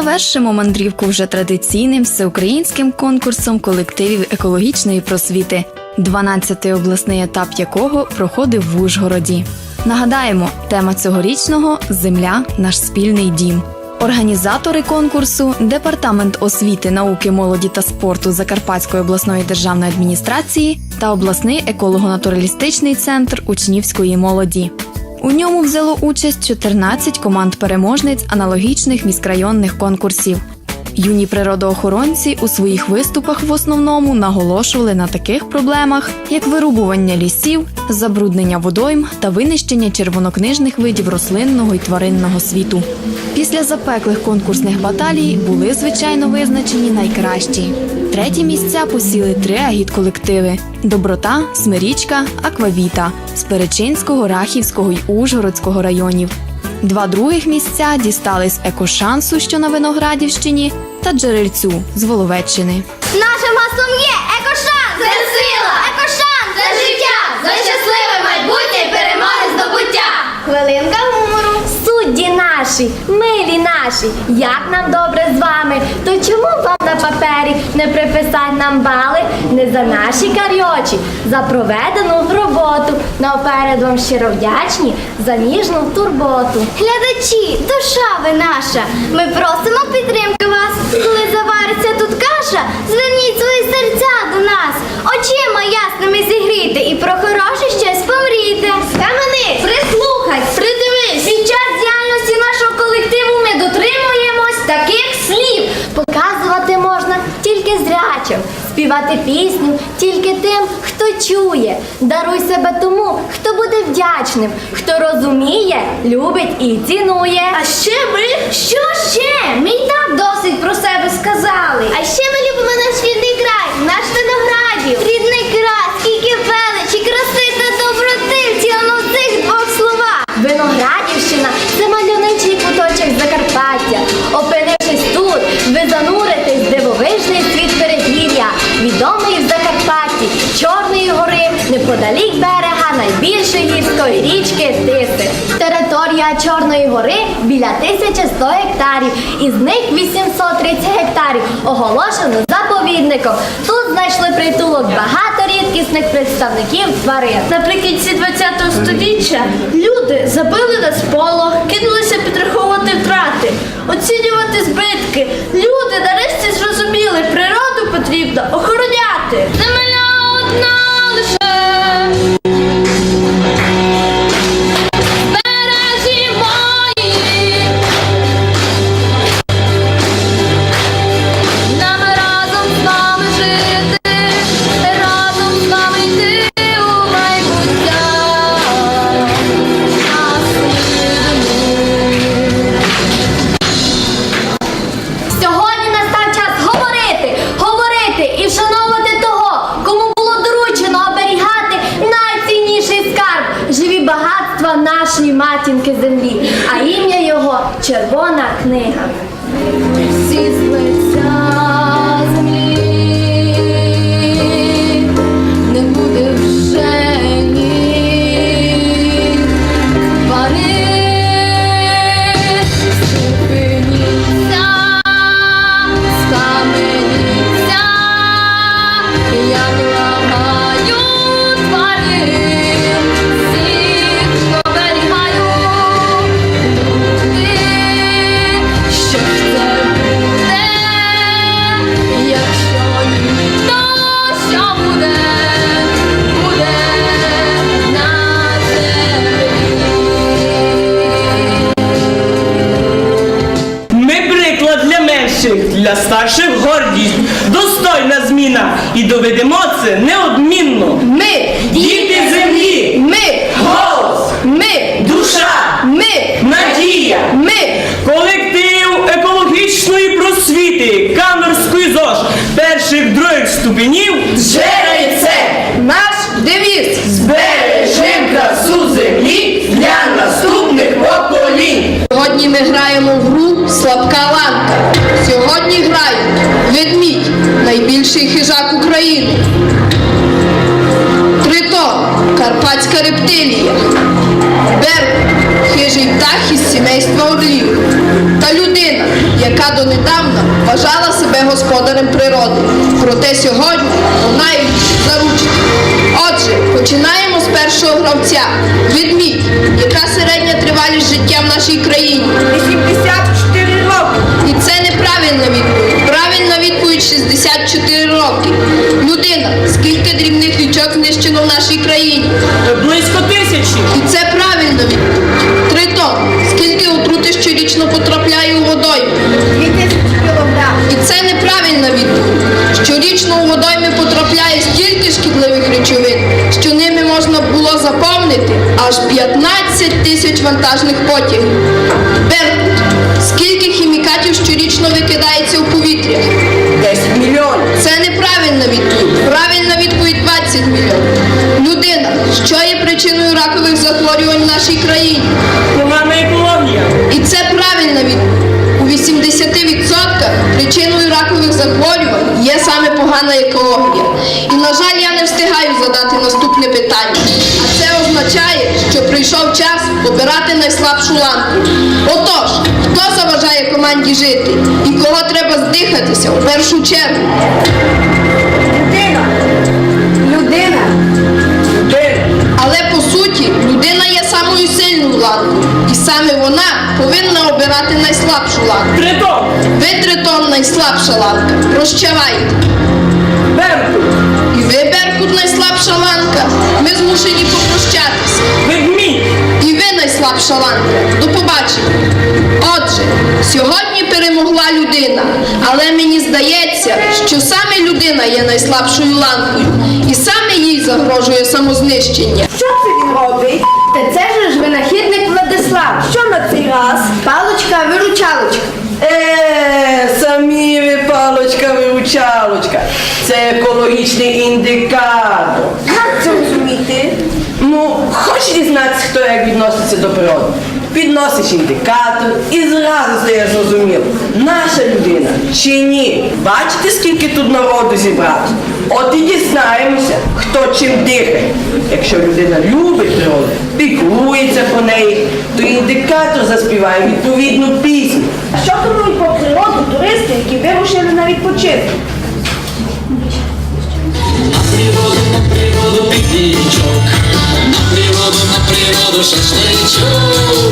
Завершимо мандрівку вже традиційним всеукраїнським конкурсом колективів екологічної просвіти, 12-й обласний етап якого проходив в Ужгороді. Нагадаємо, тема цьогорічного Земля наш спільний дім. Організатори конкурсу Департамент освіти, науки, молоді та спорту Закарпатської обласної державної адміністрації та обласний еколого-натуралістичний центр учнівської молоді. У ньому взяло участь 14 команд переможниць аналогічних міськрайонних конкурсів. Юні природоохоронці у своїх виступах в основному наголошували на таких проблемах, як вирубування лісів, забруднення водойм та винищення червонокнижних видів рослинного і тваринного світу. Після запеклих конкурсних баталій були звичайно визначені найкращі. Треті місця посіли три агітколективи: Доброта, Смирічка, Аквавіта з Перечинського, Рахівського й Ужгородського районів. Два других місця дістались екошансу, що на Виноградівщині, та джерельцю з Воловеччини. Нашим гаслом є екошанс! Це сила! Екошанс! Це життя! За щасливе майбутнє і перемоги здобуття! Хвилинка. Судді наші, милі наші, як нам добре з вами, то чому вам на папері не приписать нам бали не за наші карйочі, за проведену роботу. Наперед вам щиро вдячні за ніжну турботу. Глядачі, душа ви наша, ми просимо підтримки вас. Коли завариться тут каша, зверніть свої серця до нас, очима ясними зігріти і про хороше щось зрячим, співати пісню тільки тим, хто чує. Даруй себе тому, хто буде вдячним, хто розуміє, любить і цінує. А ще ми? Що ще? Мій так досить про себе річки Тиси. Територія Чорної гори біля 1100 гектарів, із них 830 гектарів оголошено заповідником. Тут знайшли притулок багато рідкісних представників тварин. Наприкінці ХХ століття люди забили на сполох, кинулися підраховувати втрати, оцінювати збитки. Люди нарешті зрозуміли, природу других ступенів Жерельце Наш девіз збережем красу землі для наступних поколінь. Сьогодні ми граємо в гру Слабка ланка. Сьогодні грають ведмідь, найбільший хижак України. Карпатська рептилія. Беркут, хижий птах із сімейства орлів. Та людина, яка донедавна вважала себе господарем природи. Проте сьогодні вона їх заручить. Отже, починаємо з першого гравця. Ведмідь, яка середня тривалість життя в нашій країні. 84 роки. І це неправильна відповідь. Правильна відповідь 64 роки. Людина, скільки дрібних нашій країні. Близько тисячі. І це правильна відповідь. Три тонни. Скільки отрути щорічно потрапляє у водойми? 2000 кілограм. І це неправильна відповідь. Щорічно у водойми потрапляє стільки шкідливих речовин, що ними можна було заповнити аж 15 тисяч вантажних потягів. Беркут. Скільки хімікатів щорічно викидається у повітря? 10 мільйонів. Це неправильна відповідь. Правильна відповідь 20 мільйонів. Людина, що є причиною ракових захворювань в нашій країні? Погана екологія. І це правильна відповідь. У 80% причиною ракових захворювань є саме погана екологія. І, на жаль, я не встигаю задати наступне питання. А це означає, що прийшов час обирати найслабшу ланку. Отож, хто заважає команді жити і кого треба здихатися у першу чергу? Найслабша ланка. Прощавайте. Беркут. І ви Беркут найслабша ланка. Ми змушені попрощатися. Ведмідь. І ви найслабша ланка. До побачення. Отже, сьогодні перемогла людина, але мені здається, що саме людина є найслабшою ланкою, і саме їй загрожує самознищення. Що це він робить? Та це ж винахідник Владислав. Що на цей раз? Палочка-виручалочка. Е, самі ви палочка виручалочка. Це екологічний індикатор. Як це розуміти? Ну, хочеш дізнатися, хто як відноситься до природи? Підносиш індикатор і зразу стає зрозуміло, наша людина чи ні. Бачите, скільки тут народу зібрати? От і дізнаємося, хто чим дихає. Якщо людина любить природу, піклується про неї, то індикатор заспіває відповідну пісню. А що думають про природу туристи, які вирушили на відпочинок? природу, на природу пикничок, на природу, на природу шашличок,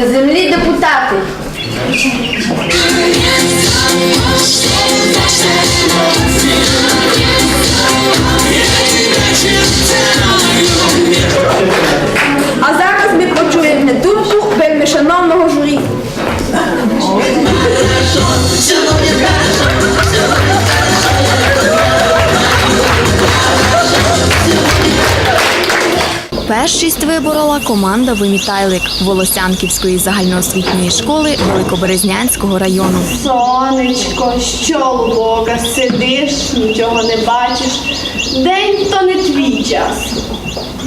землі депутати? Першість виборола команда Вимітайлик Волосянківської загальноосвітньої школи Великоберезнянського району. Сонечко, що глибока, сидиш, нічого не бачиш. День то не твій час.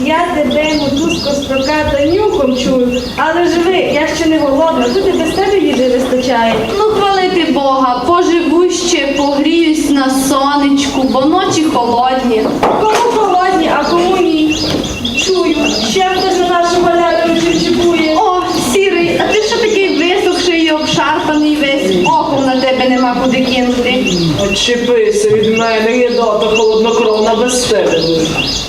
Я тебе, мотузко, строката, нюхом чую, але живи, я ще не голодна, тут і без тебе їжі вистачає. Ну, хвалити Бога, поживу ще, погріюсь на сонечку, бо ночі холодні, а кому ні? Чую, ще хтось на нашу валяру чіпчіпує. О, сірий, а ти що такий висохший і обшарпаний весь? Оком на тебе нема куди кинути. Очіпися від мене, єдота холоднокровна без тебе.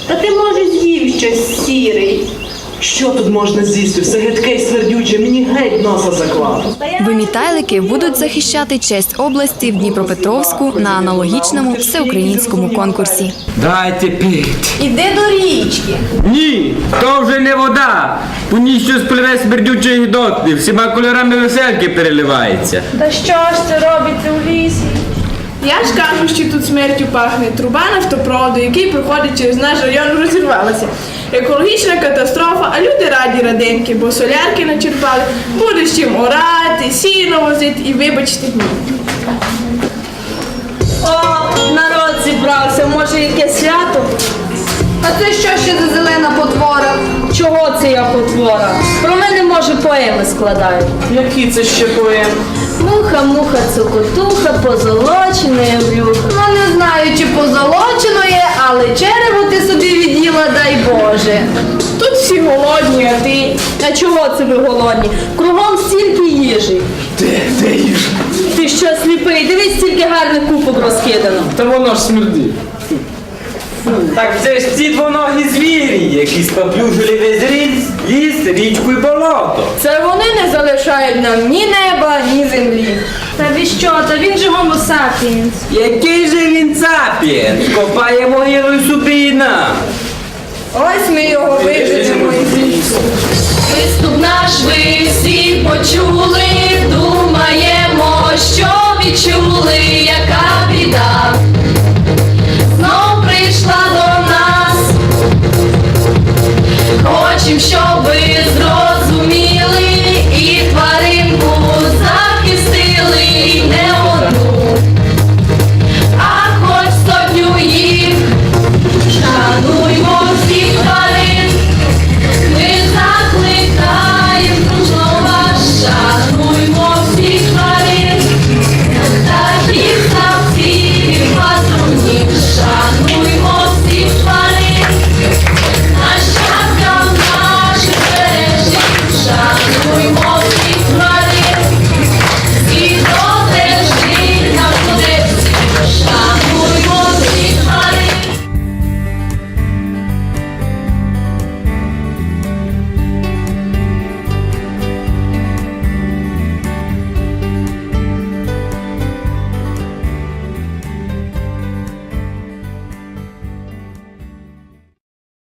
Та ти може з'їв щось сірий. Що тут можна з'їсти? Все гидке й смердюче, мені геть носа заклав. Вимітайлики будуть захищати честь області в Дніпропетровську на аналогічному всеукраїнському конкурсі. Дайте пити. Іди до річки. Ні, то вже не вода. У ній щось пливе смердючої гідоти, всіма кольорами веселки переливається. Та що ж це робиться у лісі? Я ж кажу, що тут смертю пахне. Труба нафтопроводу, який проходить через наш район, розірвалася. Екологічна катастрофа, а люди раді раденьки, бо солярки начерпали, буде з чим орати, сіно возити і вибачте ні. О, народ зібрався, може яке свято? А це що ще за зелена потвора? Чого це я потвора? Про мене, може, поеми складають. Які це ще поем? Муха, муха, цокотуха, позолочене брюха. Ну не знаю, чи позолочено є, але черево ти собі від'їла, дай Боже. Тут всі голодні, а ти. А чого це ви голодні? Кругом стільки їжі. Де, де їж? Ти що сліпий? Дивись, стільки гарних купок розкидано. Та воно ж смердить. Так це ж ці двоногі звірі, які споплюжили весь ліс, ліс, річку і болото. Це вони не залишають нам ні неба, ні землі. Та ви що? Та він же гомо сапіенс. Який же він сапієн? Копає могилу собі і нам. Ось ми його виженемо із лісу. Виступ наш ви всі почули,